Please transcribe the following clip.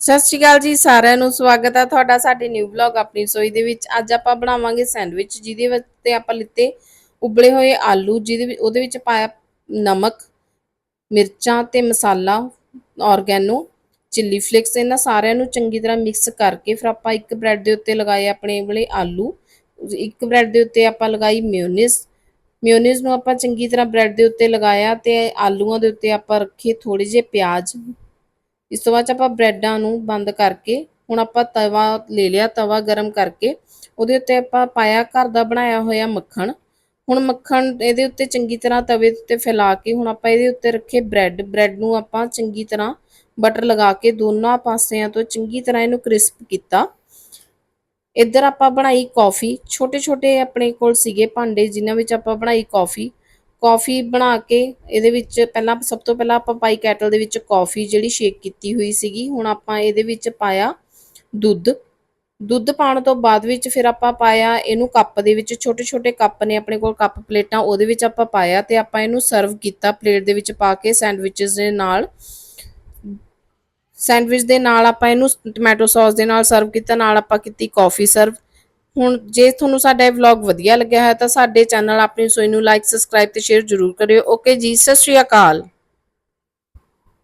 ਸਤਿ ਸ਼੍ਰੀ ਅਕਾਲ ਜੀ, ਸਾਰਿਆਂ ਨੂੰ ਸਵਾਗਤ ਹੈ ਤੁਹਾਡਾ ਸਾਡੇ ਨਿਊ ਵਲੌਗ ਆਪਣੀ ਰਸੋਈ ਦੇ ਵਿੱਚ। ਅੱਜ ਆਪਾਂ ਬਣਾਵਾਂਗੇ ਸੈਂਡਵਿਚ ਜਿਹਦੇ ਵਿੱਚ ਤੇ ਆਪਾਂ ਲਿੱਤੇ ਉਬਲੇ ਹੋਏ ਆਲੂ, ਜਿਹਦੇ ਵਿੱਚ, ਉਹਦੇ ਵਿੱਚ ਪਾਇਆ ਨਮਕ, ਮਿਰਚਾਂ ਤੇ ਮਸਾਲਾ, ਔਰਗੈਨੋ ਚਿੱਲੀ ਫਲੇਕਸ ਇਹਨਾਂ ਸਾਰਿਆਂ ਨੂੰ ਚੰਗੀ ਤਰ੍ਹਾਂ ਮਿਕਸ ਕਰਕੇ ਫਿਰ ਆਪਾਂ ਇੱਕ ਬ੍ਰੈਡ ਦੇ ਉੱਤੇ ਲਗਾਏ ਆਪਣੇ ਉਬਲੇ ਆਲੂ। ਇੱਕ ਬ੍ਰੈਡ ਦੇ ਉੱਤੇ ਆਪਾਂ ਲਗਾਈ ਮਿਓਨੀਜ਼ ਮਿਓਨੀਜ਼ ਨੂੰ ਆਪਾਂ ਚੰਗੀ ਤਰ੍ਹਾਂ ਬ੍ਰੈਡ ਦੇ ਉੱਤੇ ਲਗਾਇਆ ਤੇ ਆਲੂਆਂ ਦੇ ਉੱਤੇ ਆਪਾਂ ਰੱਖੇ ਥੋੜੇ ਜਿਹੇ ਪਿਆਜ਼। ਇਸ ਤੋਂ ਬਾਅਦ ਆਪਾਂ ਬ੍ਰੈਡਾਂ ਨੂੰ ਬੰਦ ਕਰਕੇ, ਹੁਣ ਆਪਾਂ ਤਵਾ ਲੈ ਲਿਆ, ਤਵਾ ਗਰਮ ਕਰਕੇ, ਉਹਦੇ ਉੱਤੇ ਆਪਾਂ ਪਾਇਆ ਘਰ ਦਾ ਬਣਾਇਆ ਹੋਇਆ ਮੱਖਣ। ਹੁਣ ਮੱਖਣ ਇਹਦੇ ਉੱਤੇ ਚੰਗੀ ਤਰ੍ਹਾਂ ਤਵੇ ਉੱਤੇ ਫੈਲਾ ਕੇ, ਹੁਣ ਆਪਾਂ ਇਹਦੇ ਉੱਤੇ ਰੱਖੇ ਬ੍ਰੈਡ। ਬ੍ਰੈਡ ਨੂੰ ਆਪਾਂ ਚੰਗੀ ਤਰ੍ਹਾਂ ਬਟਰ ਲਗਾ ਕੇ ਦੋਨਾਂ ਪਾਸਿਆਂ ਤੋਂ ਚੰਗੀ ਤਰ੍ਹਾਂ ਇਹਨੂੰ ਕ੍ਰਿਸਪ ਕੀਤਾ। ਇੱਧਰ ਆਪਾਂ ਬਣਾਈ ਕੌਫੀ। ਛੋਟੇ ਛੋਟੇ ਆਪਣੇ ਕੋਲ ਸੀਗੇ ਭਾਂਡੇ, ਜਿਨ੍ਹਾਂ ਵਿੱਚ ਆਪਾਂ ਬਣਾਈ ਕੌਫੀ। ਕੌਫੀ ਬਣਾ ਕੇ ਇਹਦੇ ਵਿੱਚ ਪਹਿਲਾਂ ਸਭ ਤੋਂ ਪਹਿਲਾਂ ਆਪਾਂ ਪਾਈ ਕੈਟਲ ਦੇ ਵਿੱਚ ਕੌਫੀ ਜਿਹੜੀ ਸ਼ੇਕ ਕੀਤੀ ਹੋਈ ਸੀਗੀ, ਹੁਣ ਆਪਾਂ ਇਹਦੇ ਵਿੱਚ ਪਾਇਆ ਦੁੱਧ। ਦੁੱਧ ਪਾਉਣ ਤੋਂ ਬਾਅਦ ਵਿੱਚ ਫਿਰ ਆਪਾਂ ਪਾਇਆ ਇਹਨੂੰ ਕੱਪ ਦੇ ਵਿੱਚ ਛੋਟੇ ਛੋਟੇ ਕੱਪ ਨੇ ਆਪਣੇ ਕੋਲ ਕੱਪ ਪਲੇਟਾਂ, ਉਹਦੇ ਵਿੱਚ ਆਪਾਂ ਪਾਇਆ ਤੇ ਆਪਾਂ ਇਹਨੂੰ ਸਰਵ ਕੀਤਾ ਪਲੇਟ ਦੇ ਵਿੱਚ ਪਾ ਕੇ ਸੈਂਡਵਿਚਸ ਦੇ ਨਾਲ। ਸੈਂਡਵਿਚ ਦੇ ਨਾਲ ਆਪਾਂ ਇਹਨੂੰ ਟੋਮੈਟੋ ਸੌਸ ਦੇ ਨਾਲ ਸਰਵ ਕੀਤਾ, ਨਾਲ ਆਪਾਂ ਕੀਤੀ ਕਾਫੀ ਸਰਵ। ਹੁਣ ਜੇ ਤੁਹਾਨੂੰ ਸਾਡਾ ਇਹ ਵਲੌਗ ਵਧੀਆ ਲੱਗਿਆ ਹੈ ਤਾਂ ਸਾਡੇ ਚੈਨਲ ਆਪਣੀ ਸੋਈ ਨੂੰ ਲਾਈਕ ਸਬਸਕ੍ਰਾਈਬ ਤੇ ਸ਼ੇਅਰ ਜ਼ਰੂਰ ਕਰਿਓ। ਓਕੇ ਜੀ, ਸਤਿ ਸ਼੍ਰੀ ਅਕਾਲ।